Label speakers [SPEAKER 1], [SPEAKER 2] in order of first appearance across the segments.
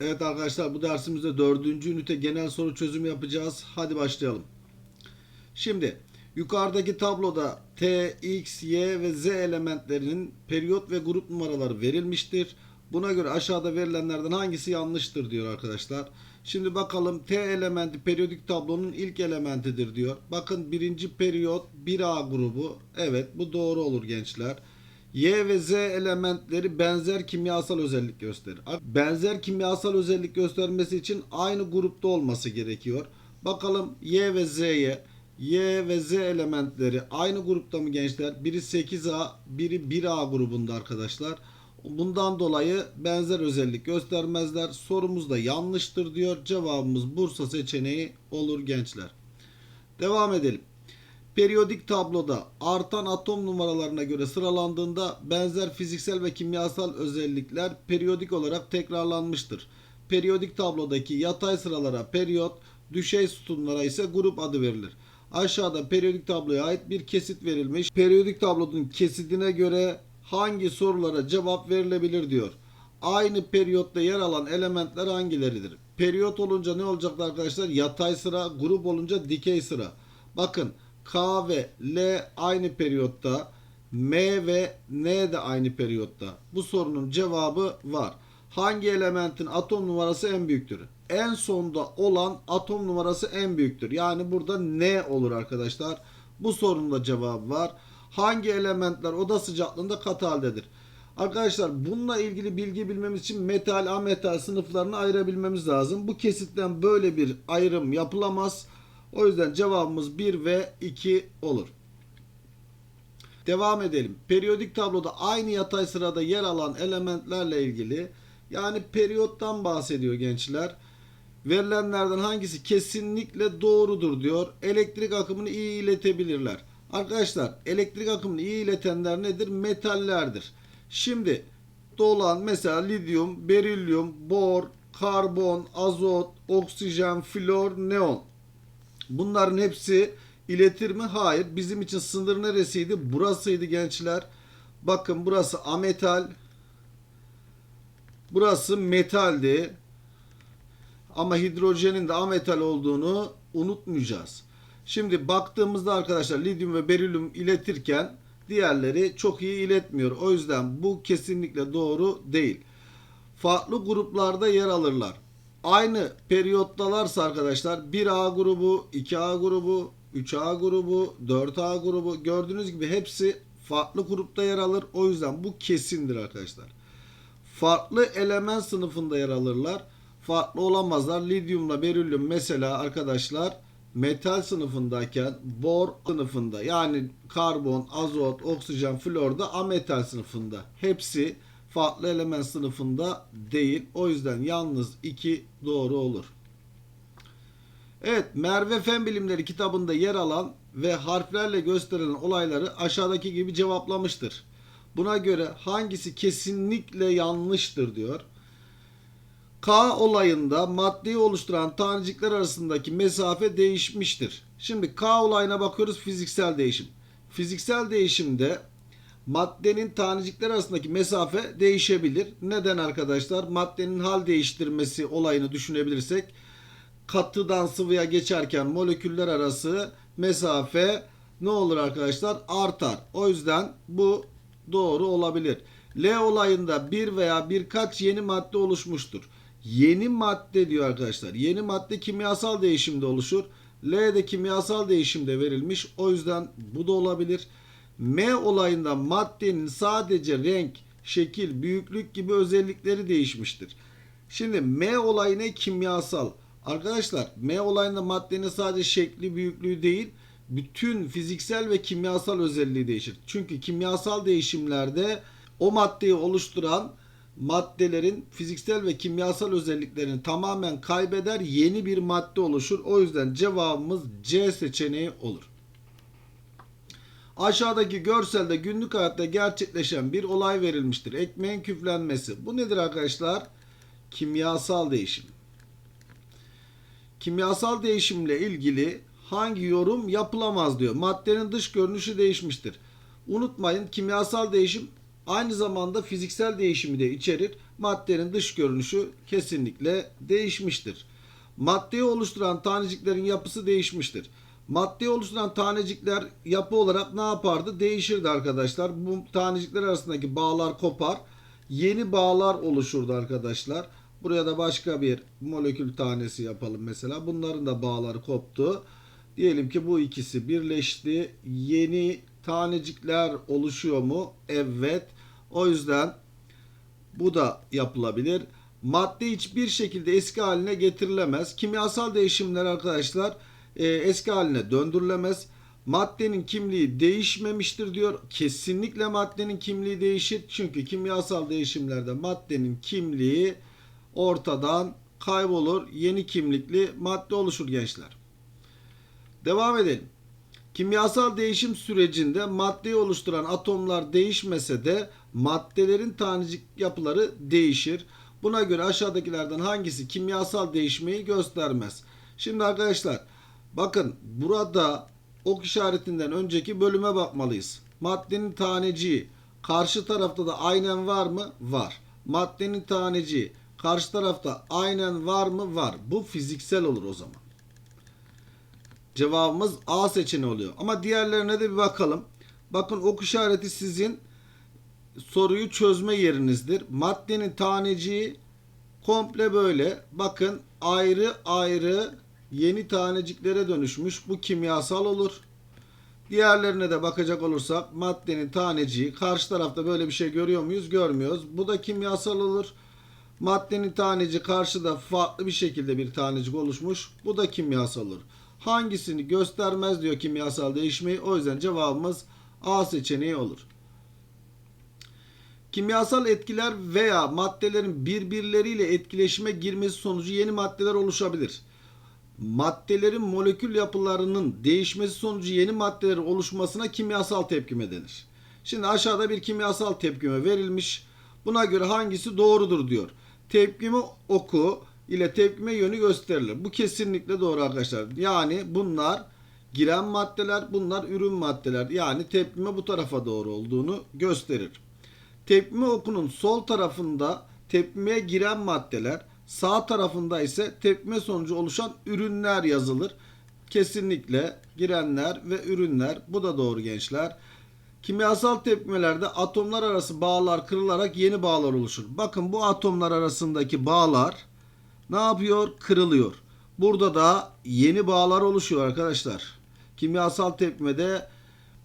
[SPEAKER 1] Evet arkadaşlar bu dersimizde dördüncü ünite genel soru çözümü yapacağız. Hadi başlayalım. Şimdi yukarıdaki tabloda T, X, Y ve Z elementlerinin periyot ve grup numaraları verilmiştir. Buna göre aşağıda verilenlerden hangisi yanlıştır diyor arkadaşlar. Şimdi bakalım T elementi periyodik tablonun ilk elementidir diyor. Bakın birinci periyot 1A grubu. Evet bu doğru olur gençler. Y ve Z elementleri benzer kimyasal özellik gösterir. Benzer kimyasal özellik göstermesi için aynı grupta olması gerekiyor. Bakalım Y ve Z'ye. Y ve Z elementleri aynı grupta mı gençler? Biri 8A, biri 1A grubunda arkadaşlar. Bundan dolayı benzer özellik göstermezler. Sorumuz da yanlıştır diyor. Cevabımız Bursa seçeneği olur gençler. Devam edelim. Periyodik tabloda artan atom numaralarına göre sıralandığında benzer fiziksel ve kimyasal özellikler periyodik olarak tekrarlanmıştır. Periyodik tablodaki yatay sıralara periyot, düşey sütunlara ise grup adı verilir. Aşağıda periyodik tabloya ait bir kesit verilmiş. Periyodik tablonun kesitine göre hangi sorulara cevap verilebilir diyor. Aynı periyotta yer alan elementler hangileridir? Periyot olunca ne olacaktı arkadaşlar? Yatay sıra, grup olunca dikey sıra. Bakın K ve L aynı periyotta. M ve N de aynı periyotta. Bu sorunun cevabı var. Hangi elementin atom numarası en büyüktür? En sonda olan atom numarası en büyüktür. Yani burada N olur arkadaşlar. Bu sorunun da cevabı var. Hangi elementler oda sıcaklığında katı haldedir? Arkadaşlar bununla ilgili bilgi bilmemiz için metal, ametal sınıflarını ayırabilmemiz lazım. Bu kesitten böyle bir ayrım yapılamaz. O yüzden cevabımız 1 ve 2 olur. Devam edelim. Periyodik tabloda aynı yatay sırada yer alan elementlerle ilgili yani periyottan bahsediyor gençler. Verilenlerden hangisi kesinlikle doğrudur diyor. Elektrik akımını iyi iletebilirler. Arkadaşlar elektrik akımını iyi iletenler nedir? Metallerdir. Şimdi dolan mesela lityum, berilyum, bor, karbon, azot, oksijen, flor, neon. Bunların hepsi iletir mi? Hayır. Bizim için sınır neresiydi? Burasıydı gençler. Bakın burası ametal. Burası metaldi. Ama hidrojenin de ametal olduğunu unutmayacağız. Şimdi baktığımızda arkadaşlar lityum ve berilyum iletirken diğerleri çok iyi iletmiyor. O yüzden bu kesinlikle doğru değil. Farklı gruplarda yer alırlar. Aynı periyottalarsa arkadaşlar 1A grubu, 2A grubu, 3A grubu, 4A grubu gördüğünüz gibi hepsi farklı grupta yer alır. O yüzden bu kesindir arkadaşlar. Farklı element sınıfında yer alırlar. Farklı olamazlar. Lityumla berilyum mesela arkadaşlar metal sınıfındayken bor sınıfında yani karbon, azot, oksijen, flor da ametal sınıfında. Hepsi farklı element sınıfında değil. O yüzden yalnız 2 doğru olur. Evet, Merve Fen Bilimleri kitabında yer alan ve harflerle gösterilen olayları aşağıdaki gibi cevaplamıştır. Buna göre hangisi kesinlikle yanlıştır diyor. K olayında maddeyi oluşturan tanecikler arasındaki mesafe değişmiştir. Şimdi K olayına bakıyoruz fiziksel değişim. Fiziksel değişimde maddenin tanecikler arasındaki mesafe değişebilir. Neden arkadaşlar? Maddenin hal değiştirmesi olayını düşünebilirsek katıdan sıvıya geçerken moleküller arası mesafe ne olur arkadaşlar? Artar. O yüzden bu doğru olabilir. L olayında bir veya birkaç yeni madde oluşmuştur. Yeni madde diyor arkadaşlar. Yeni madde kimyasal değişimde oluşur. L de kimyasal değişimde verilmiş. O yüzden bu da olabilir. M olayında maddenin sadece renk, şekil, büyüklük gibi özellikleri değişmiştir. Şimdi M olayı ne? Kimyasal. Arkadaşlar M olayında maddenin sadece şekli, büyüklüğü değil, bütün fiziksel ve kimyasal özelliği değişir. Çünkü kimyasal değişimlerde o maddeyi oluşturan maddelerin fiziksel ve kimyasal özelliklerini tamamen kaybeder, yeni bir madde oluşur. O yüzden cevabımız C seçeneği olur. Aşağıdaki görselde günlük hayatta gerçekleşen bir olay verilmiştir. Ekmeğin küflenmesi. Bu nedir arkadaşlar? Kimyasal değişim. Kimyasal değişimle ilgili hangi yorum yapılamaz diyor. Maddenin dış görünüşü değişmiştir. Unutmayın kimyasal değişim aynı zamanda fiziksel değişimi de içerir. maddenin dış görünüşü kesinlikle değişmiştir. Maddeyi oluşturan taneciklerin yapısı değişmiştir. Maddeyi oluşturan tanecikler yapı olarak ne yapardı? Değişirdi arkadaşlar. Bu tanecikler arasındaki bağlar kopar. Yeni bağlar oluşurdu arkadaşlar. Buraya da başka bir molekül tanesi yapalım mesela. Bunların da bağları koptu. Diyelim ki bu ikisi birleşti. Yeni tanecikler oluşuyor mu? Evet. O yüzden bu da yapılabilir. Madde hiçbir şekilde eski haline getirilemez. Kimyasal değişimler arkadaşlar e, eski haline döndürülemez. Maddenin kimliği değişmemiştir diyor. Kesinlikle maddenin kimliği değişir. Çünkü kimyasal değişimlerde maddenin kimliği ortadan kaybolur. Yeni kimlikli madde oluşur gençler. Devam edelim. Kimyasal değişim sürecinde maddeyi oluşturan atomlar değişmese de maddelerin tanecik yapıları değişir. Buna göre aşağıdakilerden hangisi kimyasal değişmeyi göstermez? Şimdi arkadaşlar bakın burada ok işaretinden önceki bölüme bakmalıyız. Maddenin taneciği karşı tarafta da aynen var mı? Var. Maddenin taneciği karşı tarafta aynen var mı? Var. Bu fiziksel olur o zaman. Cevabımız A seçeneği oluyor. Ama diğerlerine de bir bakalım. Bakın ok işareti sizin soruyu çözme yerinizdir. Maddenin taneciği komple böyle. Bakın ayrı ayrı yeni taneciklere dönüşmüş. Bu kimyasal olur. Diğerlerine de bakacak olursak maddenin taneciği karşı tarafta böyle bir şey görüyor muyuz? Görmüyoruz. Bu da kimyasal olur. Maddenin taneci karşıda farklı bir şekilde bir tanecik oluşmuş. Bu da kimyasal olur. Hangisini göstermez diyor kimyasal değişmeyi. O yüzden cevabımız A seçeneği olur. Kimyasal etkiler veya maddelerin birbirleriyle etkileşime girmesi sonucu yeni maddeler oluşabilir. Maddelerin molekül yapılarının değişmesi sonucu yeni maddelerin oluşmasına kimyasal tepkime denir. Şimdi aşağıda bir kimyasal tepkime verilmiş. Buna göre hangisi doğrudur diyor. Tepkime oku ile tepkime yönü gösterilir. Bu kesinlikle doğru arkadaşlar. Yani bunlar giren maddeler, bunlar ürün maddeler. Yani tepkime bu tarafa doğru olduğunu gösterir. Tepkime okunun sol tarafında tepkimeye giren maddeler, sağ tarafında ise tepkime sonucu oluşan ürünler yazılır. Kesinlikle girenler ve ürünler. Bu da doğru gençler. Kimyasal tepkimelerde atomlar arası bağlar kırılarak yeni bağlar oluşur. Bakın bu atomlar arasındaki bağlar ne yapıyor? Kırılıyor. Burada da yeni bağlar oluşuyor arkadaşlar. Kimyasal tepkimede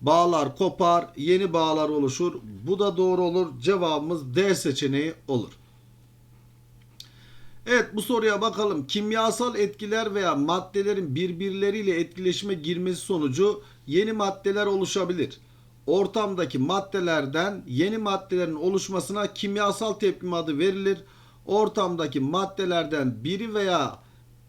[SPEAKER 1] bağlar kopar, yeni bağlar oluşur. Bu da doğru olur. Cevabımız D seçeneği olur. Evet bu soruya bakalım. Kimyasal etkiler veya maddelerin birbirleriyle etkileşime girmesi sonucu yeni maddeler oluşabilir. Ortamdaki maddelerden yeni maddelerin oluşmasına kimyasal tepkime adı verilir. Ortamdaki maddelerden biri veya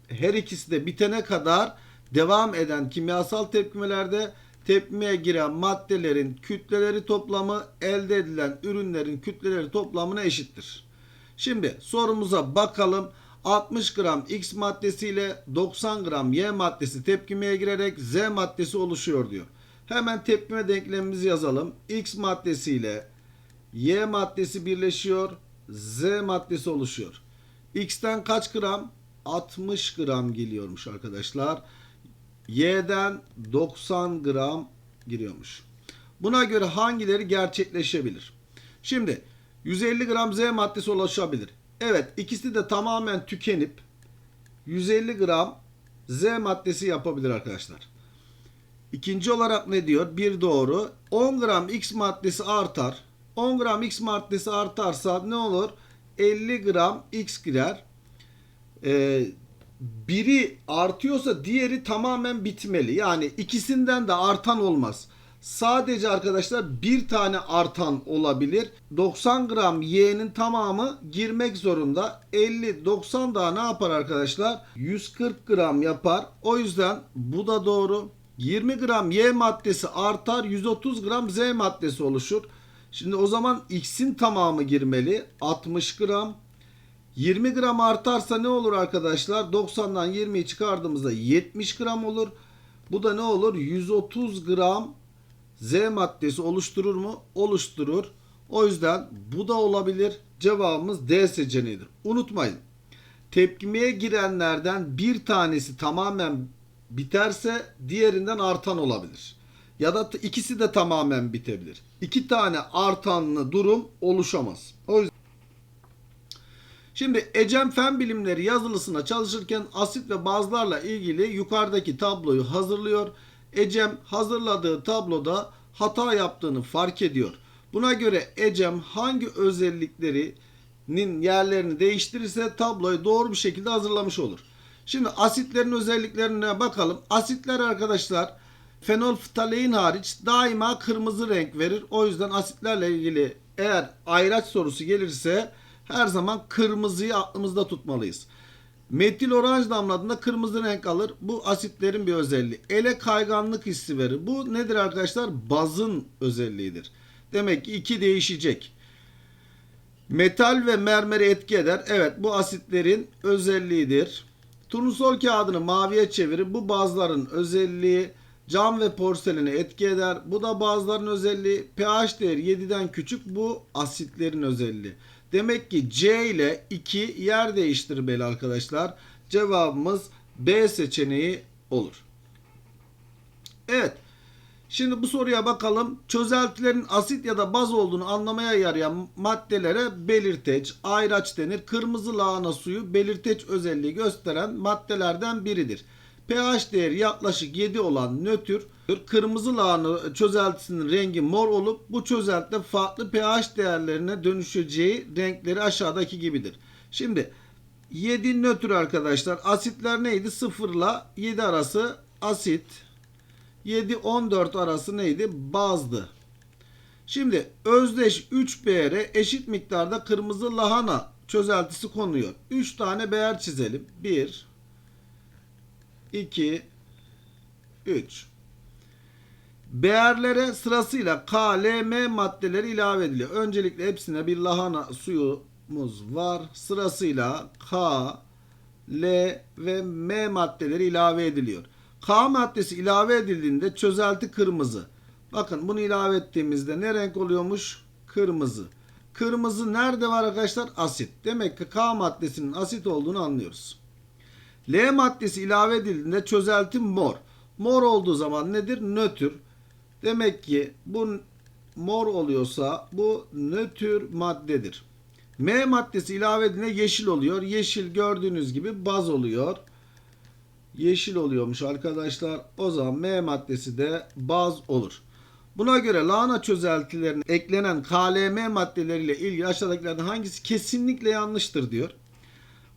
[SPEAKER 1] her ikisi de bitene kadar devam eden kimyasal tepkimelerde tepkimeye giren maddelerin kütleleri toplamı elde edilen ürünlerin kütleleri toplamına eşittir. Şimdi sorumuza bakalım. 60 gram X maddesi ile 90 gram Y maddesi tepkimeye girerek Z maddesi oluşuyor diyor. Hemen tepkime denklemimizi yazalım. X maddesi ile Y maddesi birleşiyor. Z maddesi oluşuyor. X'ten kaç gram? 60 gram geliyormuş arkadaşlar. Y'den 90 gram giriyormuş. Buna göre hangileri gerçekleşebilir? Şimdi 150 gram Z maddesi ulaşabilir. Evet ikisi de tamamen tükenip 150 gram Z maddesi yapabilir arkadaşlar. İkinci olarak ne diyor? Bir doğru. 10 gram X maddesi artar. 10 gram X maddesi artarsa ne olur? 50 gram X girer. Ee, biri artıyorsa diğeri tamamen bitmeli. Yani ikisinden de artan olmaz. Sadece arkadaşlar bir tane artan olabilir. 90 gram Y'nin tamamı girmek zorunda. 50 90 daha ne yapar arkadaşlar? 140 gram yapar. O yüzden bu da doğru. 20 gram Y maddesi artar. 130 gram Z maddesi oluşur. Şimdi o zaman X'in tamamı girmeli. 60 gram. 20 gram artarsa ne olur arkadaşlar? 90'dan 20'yi çıkardığımızda 70 gram olur. Bu da ne olur? 130 gram Z maddesi oluşturur mu? Oluşturur. O yüzden bu da olabilir. Cevabımız D seçeneğidir. Unutmayın. Tepkimeye girenlerden bir tanesi tamamen biterse diğerinden artan olabilir. Ya da ikisi de tamamen bitebilir. İki tane artanlı durum oluşamaz. O yüzden Şimdi Ecem Fen Bilimleri yazılısına çalışırken asit ve bazlarla ilgili yukarıdaki tabloyu hazırlıyor. Ecem hazırladığı tabloda hata yaptığını fark ediyor. Buna göre Ecem hangi özelliklerinin yerlerini değiştirirse tabloyu doğru bir şekilde hazırlamış olur. Şimdi asitlerin özelliklerine bakalım. Asitler arkadaşlar fenolftalein hariç daima kırmızı renk verir. O yüzden asitlerle ilgili eğer ayraç sorusu gelirse her zaman kırmızıyı aklımızda tutmalıyız. Metil oranj damladığında kırmızı renk alır. Bu asitlerin bir özelliği. Ele kayganlık hissi verir. Bu nedir arkadaşlar? Bazın özelliğidir. Demek ki iki değişecek. Metal ve mermeri etki eder. Evet bu asitlerin özelliğidir. Turnusol kağıdını maviye çevirir. Bu bazların özelliği. Cam ve porseleni etki eder. Bu da bazıların özelliği. pH değeri 7'den küçük. Bu asitlerin özelliği. Demek ki C ile 2 yer değiştirmeli arkadaşlar. Cevabımız B seçeneği olur. Evet. Şimdi bu soruya bakalım. Çözeltilerin asit ya da baz olduğunu anlamaya yarayan maddelere belirteç, ayraç denir. Kırmızı lahana suyu belirteç özelliği gösteren maddelerden biridir. pH değeri yaklaşık 7 olan nötr, kırmızı lahana çözeltisinin rengi mor olup bu çözeltide farklı pH değerlerine dönüşeceği renkleri aşağıdaki gibidir. Şimdi 7 nötr arkadaşlar. Asitler neydi? 0 ile 7 arası asit. 7-14 arası neydi? Bazdı. Şimdi özdeş 3 beğere eşit miktarda kırmızı lahana çözeltisi konuyor. 3 tane beğer çizelim. 1 2 3 Beğerlere sırasıyla K, L, M maddeleri ilave ediliyor. Öncelikle hepsine bir lahana suyumuz var. Sırasıyla K, L ve M maddeleri ilave ediliyor. K maddesi ilave edildiğinde çözelti kırmızı. Bakın bunu ilave ettiğimizde ne renk oluyormuş? Kırmızı. Kırmızı nerede var arkadaşlar? Asit. Demek ki K maddesinin asit olduğunu anlıyoruz. L maddesi ilave edildiğinde çözelti mor. Mor olduğu zaman nedir? Nötr. Demek ki bu mor oluyorsa bu nötr maddedir. M maddesi ilave edildiğinde yeşil oluyor. Yeşil gördüğünüz gibi baz oluyor. Yeşil oluyormuş arkadaşlar. O zaman M maddesi de baz olur. Buna göre lahana çözeltilerine eklenen KLM maddeleriyle ilgili aşağıdakilerden hangisi kesinlikle yanlıştır diyor.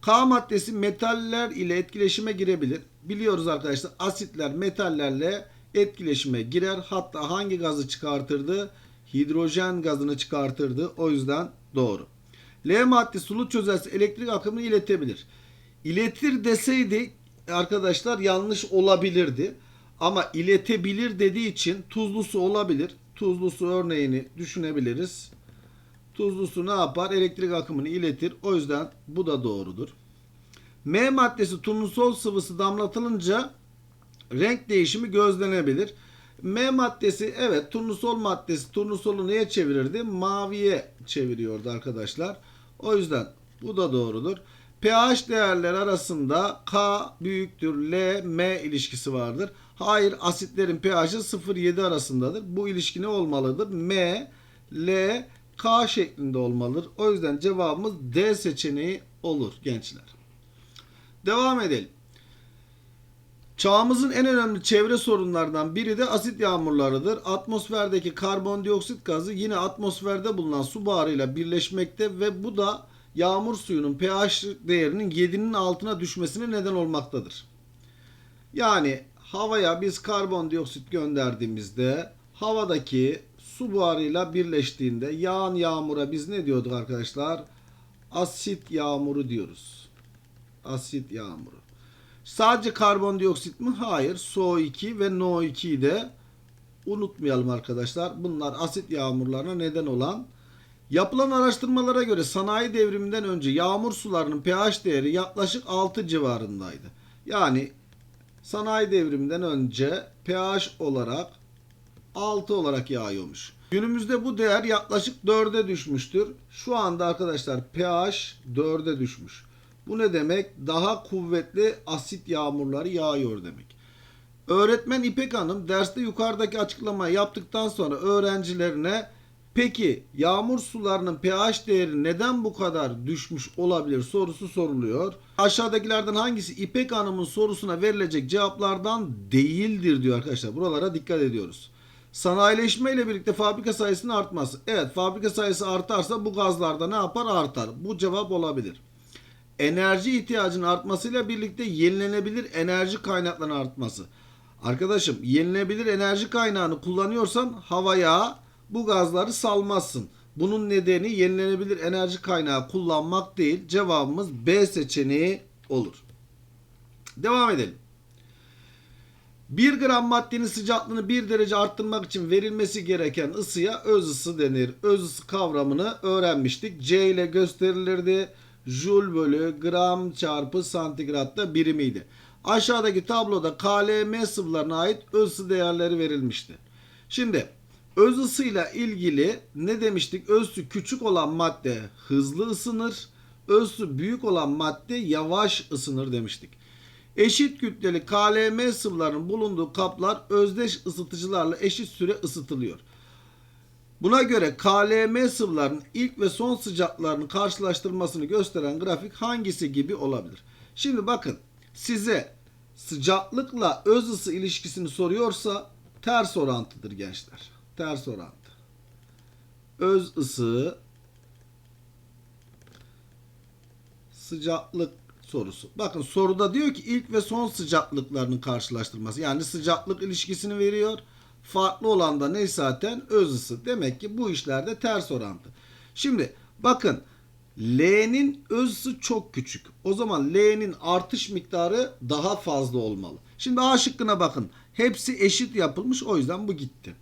[SPEAKER 1] K maddesi metaller ile etkileşime girebilir. Biliyoruz arkadaşlar asitler metallerle etkileşime girer. Hatta hangi gazı çıkartırdı? Hidrojen gazını çıkartırdı. O yüzden doğru. L maddesi sulu çözelti elektrik akımını iletebilir. İletir deseydi arkadaşlar yanlış olabilirdi. Ama iletebilir dediği için tuzlu su olabilir. Tuzlu su örneğini düşünebiliriz. Tuzlu su ne yapar? Elektrik akımını iletir. O yüzden bu da doğrudur. M maddesi turnusol sıvısı damlatılınca renk değişimi gözlenebilir. M maddesi evet turnusol maddesi turnusolu neye çevirirdi? Maviye çeviriyordu arkadaşlar. O yüzden bu da doğrudur. pH değerler arasında K büyüktür L M ilişkisi vardır. Hayır asitlerin pH'i 0-7 arasındadır. Bu ilişki ne olmalıdır? M, L, K şeklinde olmalıdır. O yüzden cevabımız D seçeneği olur gençler. Devam edelim. Çağımızın en önemli çevre sorunlarından biri de asit yağmurlarıdır. Atmosferdeki karbondioksit gazı yine atmosferde bulunan su buharıyla birleşmekte ve bu da yağmur suyunun pH değerinin 7'nin altına düşmesine neden olmaktadır. Yani havaya biz karbondioksit gönderdiğimizde havadaki su buharıyla birleştiğinde yağan yağmura biz ne diyorduk arkadaşlar? Asit yağmuru diyoruz. Asit yağmuru. Sadece karbondioksit mi? Hayır. SO2 ve NO2'yi de unutmayalım arkadaşlar. Bunlar asit yağmurlarına neden olan Yapılan araştırmalara göre sanayi devriminden önce yağmur sularının pH değeri yaklaşık 6 civarındaydı. Yani sanayi devriminden önce pH olarak 6 olarak yağıyormuş. Günümüzde bu değer yaklaşık 4'e düşmüştür. Şu anda arkadaşlar pH 4'e düşmüş. Bu ne demek? Daha kuvvetli asit yağmurları yağıyor demek. Öğretmen İpek Hanım derste yukarıdaki açıklamayı yaptıktan sonra öğrencilerine peki yağmur sularının pH değeri neden bu kadar düşmüş olabilir sorusu soruluyor. Aşağıdakilerden hangisi İpek Hanım'ın sorusuna verilecek cevaplardan değildir diyor arkadaşlar. Buralara dikkat ediyoruz. Sanayileşme ile birlikte fabrika sayısının artması. Evet fabrika sayısı artarsa bu gazlarda ne yapar? Artar. Bu cevap olabilir enerji ihtiyacının artmasıyla birlikte yenilenebilir enerji kaynaklarının artması. Arkadaşım yenilenebilir enerji kaynağını kullanıyorsan havaya bu gazları salmazsın. Bunun nedeni yenilenebilir enerji kaynağı kullanmak değil. Cevabımız B seçeneği olur. Devam edelim. 1 gram maddenin sıcaklığını 1 derece arttırmak için verilmesi gereken ısıya öz ısı denir. Öz ısı kavramını öğrenmiştik. C ile gösterilirdi. Joule bölü gram çarpı santigratta birimiydi. Aşağıdaki tabloda KLM sıvılarına ait öz ısı değerleri verilmişti. Şimdi öz ısıyla ilgili ne demiştik? Özü küçük olan madde hızlı ısınır. Özü büyük olan madde yavaş ısınır demiştik. Eşit kütleli KLM sıvılarının bulunduğu kaplar özdeş ısıtıcılarla eşit süre ısıtılıyor. Buna göre KLM sıvılarının ilk ve son sıcaklarını karşılaştırmasını gösteren grafik hangisi gibi olabilir? Şimdi bakın size sıcaklıkla öz ısı ilişkisini soruyorsa ters orantıdır gençler. Ters orantı. Öz ısı sıcaklık sorusu. Bakın soruda diyor ki ilk ve son sıcaklıklarının karşılaştırması. Yani sıcaklık ilişkisini veriyor. Farklı olan da ne zaten? Öz ısı. Demek ki bu işlerde ters orantı. Şimdi bakın L'nin öz ısı çok küçük. O zaman L'nin artış miktarı daha fazla olmalı. Şimdi A şıkkına bakın. Hepsi eşit yapılmış. O yüzden bu gitti.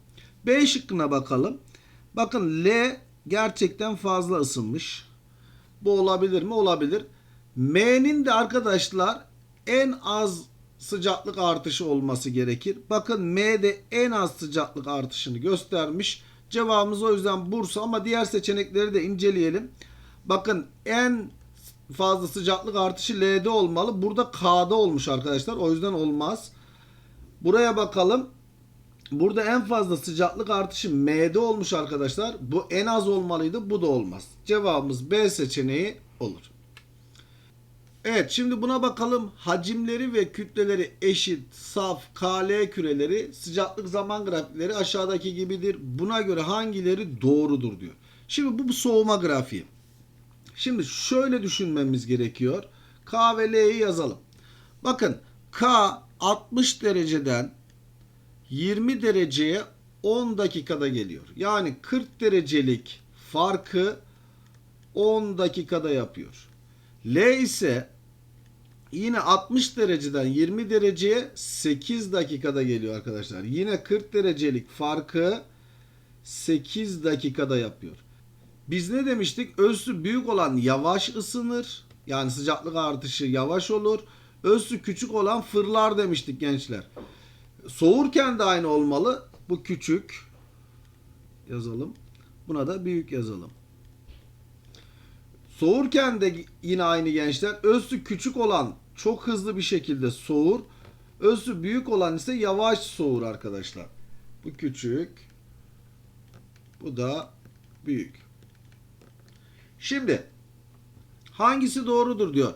[SPEAKER 1] B şıkkına bakalım. Bakın L gerçekten fazla ısınmış. Bu olabilir mi? Olabilir. M'nin de arkadaşlar en az sıcaklık artışı olması gerekir. Bakın M'de en az sıcaklık artışını göstermiş. Cevabımız o yüzden Bursa ama diğer seçenekleri de inceleyelim. Bakın en fazla sıcaklık artışı L'de olmalı. Burada K'da olmuş arkadaşlar. O yüzden olmaz. Buraya bakalım. Burada en fazla sıcaklık artışı M'de olmuş arkadaşlar. Bu en az olmalıydı. Bu da olmaz. Cevabımız B seçeneği olur. Evet şimdi buna bakalım. Hacimleri ve kütleleri eşit, saf, KL küreleri, sıcaklık zaman grafikleri aşağıdaki gibidir. Buna göre hangileri doğrudur diyor. Şimdi bu, bu soğuma grafiği. Şimdi şöyle düşünmemiz gerekiyor. K ve L'yi yazalım. Bakın K 60 dereceden 20 dereceye 10 dakikada geliyor. Yani 40 derecelik farkı 10 dakikada yapıyor. L ise yine 60 dereceden 20 dereceye 8 dakikada geliyor arkadaşlar. Yine 40 derecelik farkı 8 dakikada yapıyor. Biz ne demiştik? Özü büyük olan yavaş ısınır. Yani sıcaklık artışı yavaş olur. Özü küçük olan fırlar demiştik gençler. Soğurken de aynı olmalı. Bu küçük yazalım. Buna da büyük yazalım. Soğurken de yine aynı gençler. Özü küçük olan çok hızlı bir şekilde soğur. Özü büyük olan ise yavaş soğur arkadaşlar. Bu küçük. Bu da büyük. Şimdi hangisi doğrudur diyor.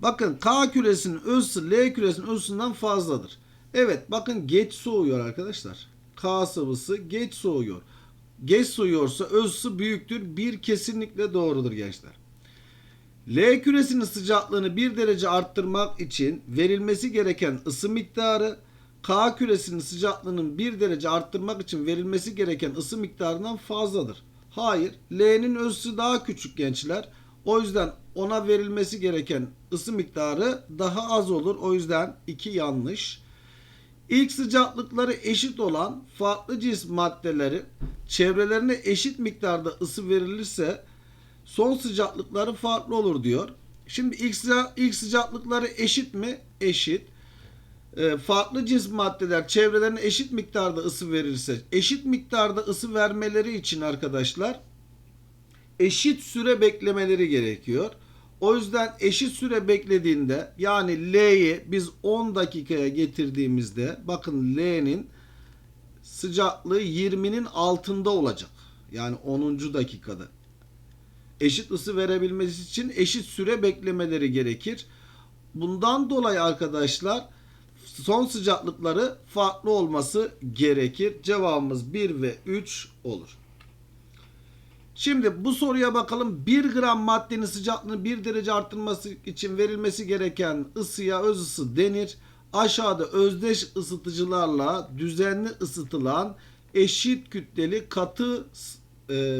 [SPEAKER 1] Bakın K küresinin ısı L küresinin ısısından fazladır. Evet bakın geç soğuyor arkadaşlar. K sıvısı geç soğuyor. Geç soğuyorsa ısı büyüktür. Bir kesinlikle doğrudur gençler. L küresinin sıcaklığını 1 derece arttırmak için verilmesi gereken ısı miktarı K küresinin sıcaklığının 1 derece arttırmak için verilmesi gereken ısı miktarından fazladır. Hayır, L'nin ısısı daha küçük gençler. O yüzden ona verilmesi gereken ısı miktarı daha az olur. O yüzden 2 yanlış. İlk sıcaklıkları eşit olan farklı cins maddeleri çevrelerine eşit miktarda ısı verilirse son sıcaklıkları farklı olur diyor. Şimdi ilk, sıca- ilk sıcaklıkları eşit mi? Eşit. e, farklı cins maddeler çevrelerine eşit miktarda ısı verirse eşit miktarda ısı vermeleri için arkadaşlar eşit süre beklemeleri gerekiyor. O yüzden eşit süre beklediğinde yani L'yi biz 10 dakikaya getirdiğimizde bakın L'nin sıcaklığı 20'nin altında olacak. Yani 10. dakikada. Eşit ısı verebilmesi için eşit süre beklemeleri gerekir. Bundan dolayı arkadaşlar son sıcaklıkları farklı olması gerekir. Cevabımız 1 ve 3 olur. Şimdi bu soruya bakalım. 1 gram maddenin sıcaklığını 1 derece arttırması için verilmesi gereken ısıya öz ısı denir. Aşağıda özdeş ısıtıcılarla düzenli ısıtılan eşit kütleli katı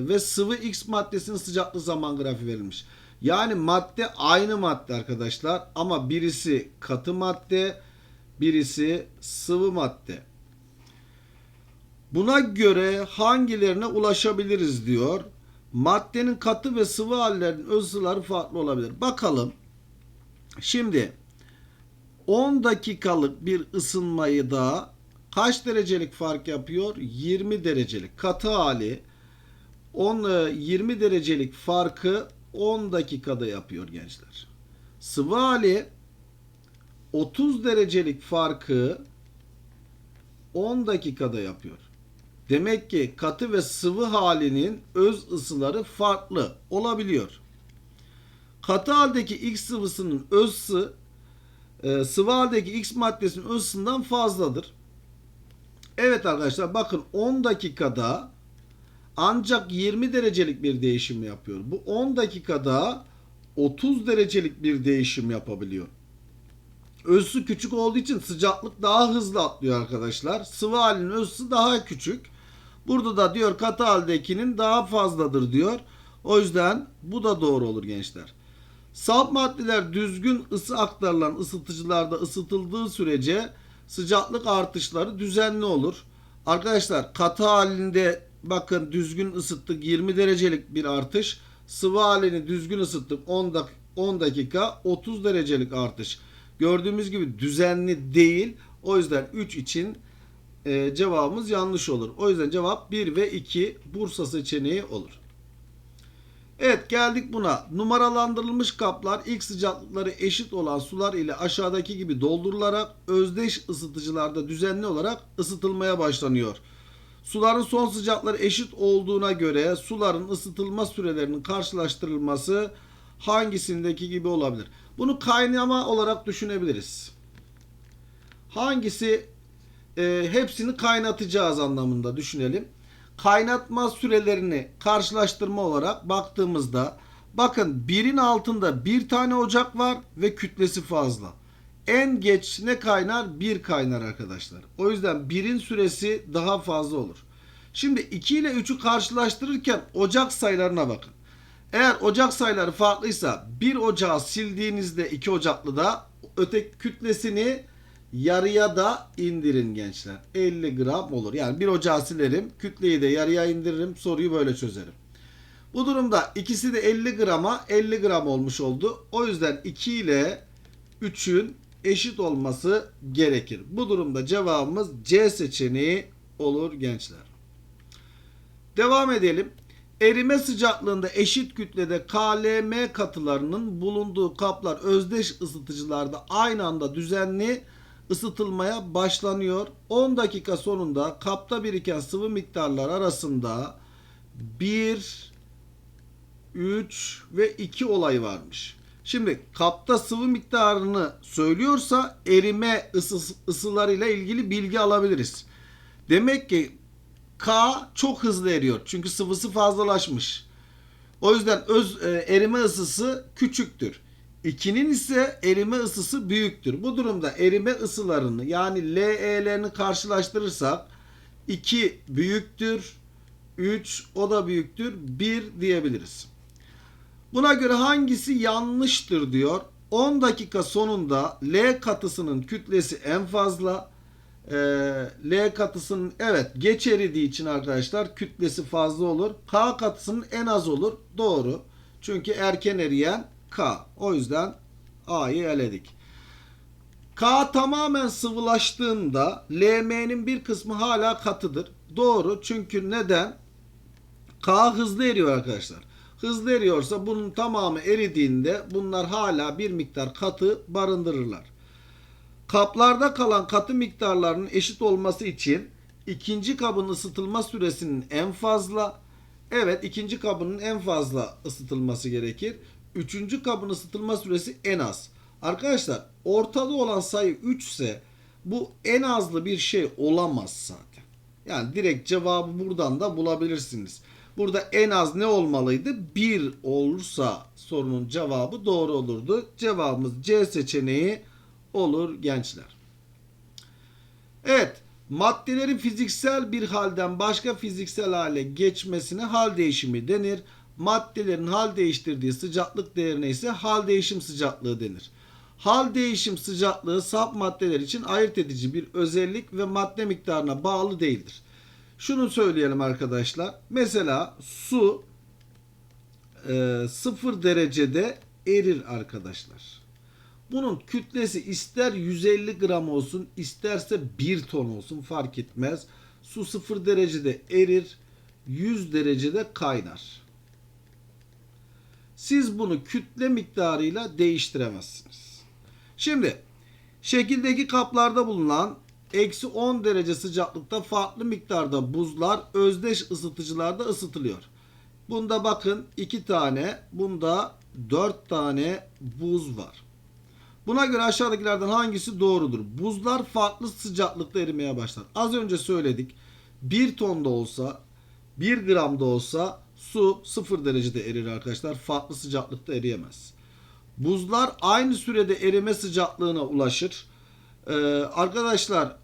[SPEAKER 1] ve sıvı X maddesinin sıcaklık zaman grafiği verilmiş. Yani madde aynı madde arkadaşlar ama birisi katı madde, birisi sıvı madde. Buna göre hangilerine ulaşabiliriz diyor. Maddenin katı ve sıvı hallerinin öz farklı olabilir. Bakalım. Şimdi 10 dakikalık bir ısınmayı da kaç derecelik fark yapıyor? 20 derecelik. Katı hali 10 20 derecelik farkı 10 dakikada yapıyor gençler. Sıvı hali 30 derecelik farkı 10 dakikada yapıyor. Demek ki katı ve sıvı halinin öz ısıları farklı olabiliyor. Katı haldeki X sıvısının öz ısı e, sıvı haldeki X maddesinin öz ısısından fazladır. Evet arkadaşlar bakın 10 dakikada ancak 20 derecelik bir değişim yapıyor. Bu 10 dakikada 30 derecelik bir değişim yapabiliyor. Özü küçük olduğu için sıcaklık daha hızlı atlıyor arkadaşlar. Sıvı halinin özü daha küçük. Burada da diyor katı haldekinin daha fazladır diyor. O yüzden bu da doğru olur gençler. Salt maddeler düzgün ısı aktarılan ısıtıcılarda ısıtıldığı sürece sıcaklık artışları düzenli olur. Arkadaşlar katı halinde bakın düzgün ısıttık 20 derecelik bir artış. Sıvı halini düzgün ısıttık 10 dakika, 10 dakika 30 derecelik artış. Gördüğümüz gibi düzenli değil. O yüzden 3 için e, cevabımız yanlış olur. O yüzden cevap 1 ve 2 Bursa seçeneği olur. Evet geldik buna. Numaralandırılmış kaplar ilk sıcaklıkları eşit olan sular ile aşağıdaki gibi doldurularak özdeş ısıtıcılarda düzenli olarak ısıtılmaya başlanıyor. Suların son sıcakları eşit olduğuna göre suların ısıtılma sürelerinin karşılaştırılması hangisindeki gibi olabilir? Bunu kaynama olarak düşünebiliriz. Hangisi e, hepsini kaynatacağız anlamında düşünelim. Kaynatma sürelerini karşılaştırma olarak baktığımızda bakın birin altında bir tane ocak var ve kütlesi fazla. En geç ne kaynar? Bir kaynar arkadaşlar. O yüzden birin süresi daha fazla olur. Şimdi 2 ile 3'ü karşılaştırırken ocak sayılarına bakın. Eğer ocak sayıları farklıysa bir ocağı sildiğinizde iki ocaklı da öteki kütlesini yarıya da indirin gençler. 50 gram olur. Yani bir ocağı silerim. Kütleyi de yarıya indiririm. Soruyu böyle çözerim. Bu durumda ikisi de 50 grama 50 gram olmuş oldu. O yüzden 2 ile 3'ün eşit olması gerekir. Bu durumda cevabımız C seçeneği olur gençler. Devam edelim. Erime sıcaklığında eşit kütlede KLM katılarının bulunduğu kaplar özdeş ısıtıcılarda aynı anda düzenli ısıtılmaya başlanıyor. 10 dakika sonunda kapta biriken sıvı miktarlar arasında 1, 3 ve 2 olay varmış. Şimdi kapta sıvı miktarını söylüyorsa erime ısı, ısılarıyla ilgili bilgi alabiliriz. Demek ki K çok hızlı eriyor. Çünkü sıvısı fazlalaşmış. O yüzden öz e, erime ısısı küçüktür. 2'nin ise erime ısısı büyüktür. Bu durumda erime ısılarını yani LE'lerini karşılaştırırsak 2 büyüktür, 3 o da büyüktür, 1 diyebiliriz. Buna göre hangisi yanlıştır diyor. 10 dakika sonunda L katısının kütlesi en fazla. Ee, L katısının evet geç eridiği için arkadaşlar kütlesi fazla olur. K katısının en az olur. Doğru. Çünkü erken eriyen K. O yüzden A'yı eledik. K tamamen sıvılaştığında LM'nin bir kısmı hala katıdır. Doğru çünkü neden? K hızlı eriyor arkadaşlar. Hızlı eriyorsa bunun tamamı eridiğinde bunlar hala bir miktar katı barındırırlar. Kaplarda kalan katı miktarlarının eşit olması için ikinci kabın ısıtılma süresinin en fazla evet ikinci kabının en fazla ısıtılması gerekir. Üçüncü kabın ısıtılma süresi en az. Arkadaşlar ortada olan sayı 3 ise bu en azlı bir şey olamaz zaten. Yani direkt cevabı buradan da bulabilirsiniz. Burada en az ne olmalıydı? 1 olursa sorunun cevabı doğru olurdu. Cevabımız C seçeneği olur gençler. Evet, maddelerin fiziksel bir halden başka fiziksel hale geçmesine hal değişimi denir. Maddelerin hal değiştirdiği sıcaklık değerine ise hal değişim sıcaklığı denir. Hal değişim sıcaklığı saf maddeler için ayırt edici bir özellik ve madde miktarına bağlı değildir. Şunu söyleyelim arkadaşlar. Mesela su e, 0 derecede erir arkadaşlar. Bunun kütlesi ister 150 gram olsun isterse 1 ton olsun fark etmez. Su 0 derecede erir 100 derecede kaynar. Siz bunu kütle miktarıyla değiştiremezsiniz. Şimdi şekildeki kaplarda bulunan eksi 10 derece sıcaklıkta farklı miktarda buzlar özdeş ısıtıcılarda ısıtılıyor. Bunda bakın 2 tane, bunda 4 tane buz var. Buna göre aşağıdakilerden hangisi doğrudur? Buzlar farklı sıcaklıkta erimeye başlar. Az önce söyledik. 1 ton da olsa, 1 gram da olsa su 0 derecede erir arkadaşlar. Farklı sıcaklıkta eriyemez. Buzlar aynı sürede erime sıcaklığına ulaşır. Ee, arkadaşlar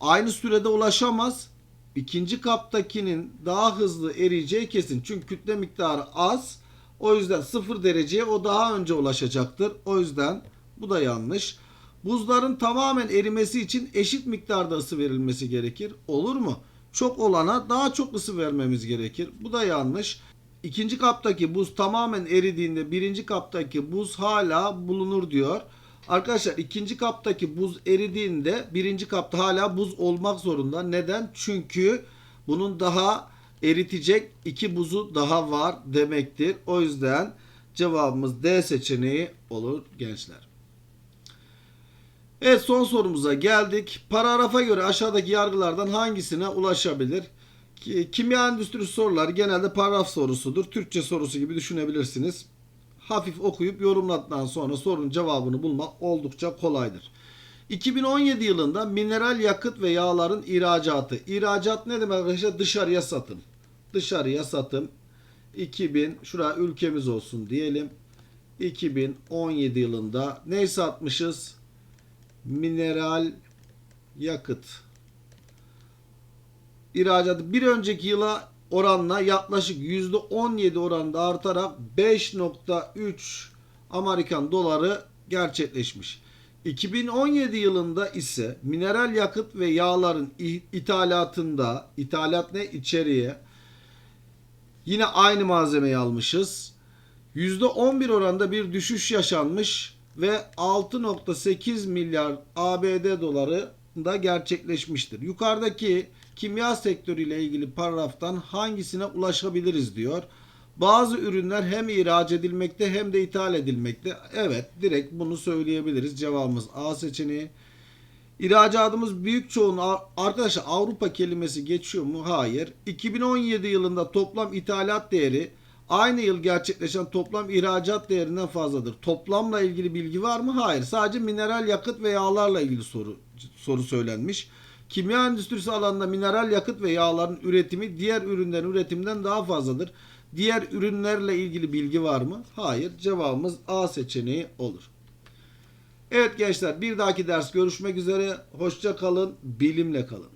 [SPEAKER 1] aynı sürede ulaşamaz. İkinci kaptakinin daha hızlı eriyeceği kesin. Çünkü kütle miktarı az. O yüzden 0 dereceye o daha önce ulaşacaktır. O yüzden bu da yanlış. Buzların tamamen erimesi için eşit miktarda ısı verilmesi gerekir. Olur mu? Çok olana daha çok ısı vermemiz gerekir. Bu da yanlış. İkinci kaptaki buz tamamen eridiğinde birinci kaptaki buz hala bulunur diyor. Arkadaşlar ikinci kaptaki buz eridiğinde birinci kapta hala buz olmak zorunda. Neden? Çünkü bunun daha eritecek iki buzu daha var demektir. O yüzden cevabımız D seçeneği olur gençler. Evet son sorumuza geldik. Paragrafa göre aşağıdaki yargılardan hangisine ulaşabilir? Ki- Kimya endüstrisi soruları genelde paragraf sorusudur. Türkçe sorusu gibi düşünebilirsiniz. Hafif okuyup yorumladıktan sonra sorunun cevabını bulmak oldukça kolaydır. 2017 yılında mineral yakıt ve yağların ihracatı. İhracat ne demek arkadaşlar? Dışarıya satım. Dışarıya satım. 2000 şuraya ülkemiz olsun diyelim. 2017 yılında ne satmışız? Mineral yakıt ihracatı bir önceki yıla oranla yaklaşık %17 oranında artarak 5.3 Amerikan doları gerçekleşmiş. 2017 yılında ise mineral yakıt ve yağların ithalatında ithalat ne içeriye yine aynı malzemeyi almışız. %11 oranda bir düşüş yaşanmış ve 6.8 milyar ABD doları da gerçekleşmiştir. Yukarıdaki kimya sektörüyle ilgili paragraftan hangisine ulaşabiliriz diyor. Bazı ürünler hem ihraç edilmekte hem de ithal edilmekte. Evet direkt bunu söyleyebiliriz. Cevabımız A seçeneği. İhracatımız büyük çoğunluğu arkadaşlar Avrupa kelimesi geçiyor mu? Hayır. 2017 yılında toplam ithalat değeri aynı yıl gerçekleşen toplam ihracat değerinden fazladır. Toplamla ilgili bilgi var mı? Hayır. Sadece mineral yakıt ve yağlarla ilgili soru soru söylenmiş. Kimya endüstrisi alanında mineral yakıt ve yağların üretimi diğer ürünlerin üretiminden daha fazladır. Diğer ürünlerle ilgili bilgi var mı? Hayır. Cevabımız A seçeneği olur. Evet gençler bir dahaki ders görüşmek üzere. Hoşça kalın, bilimle kalın.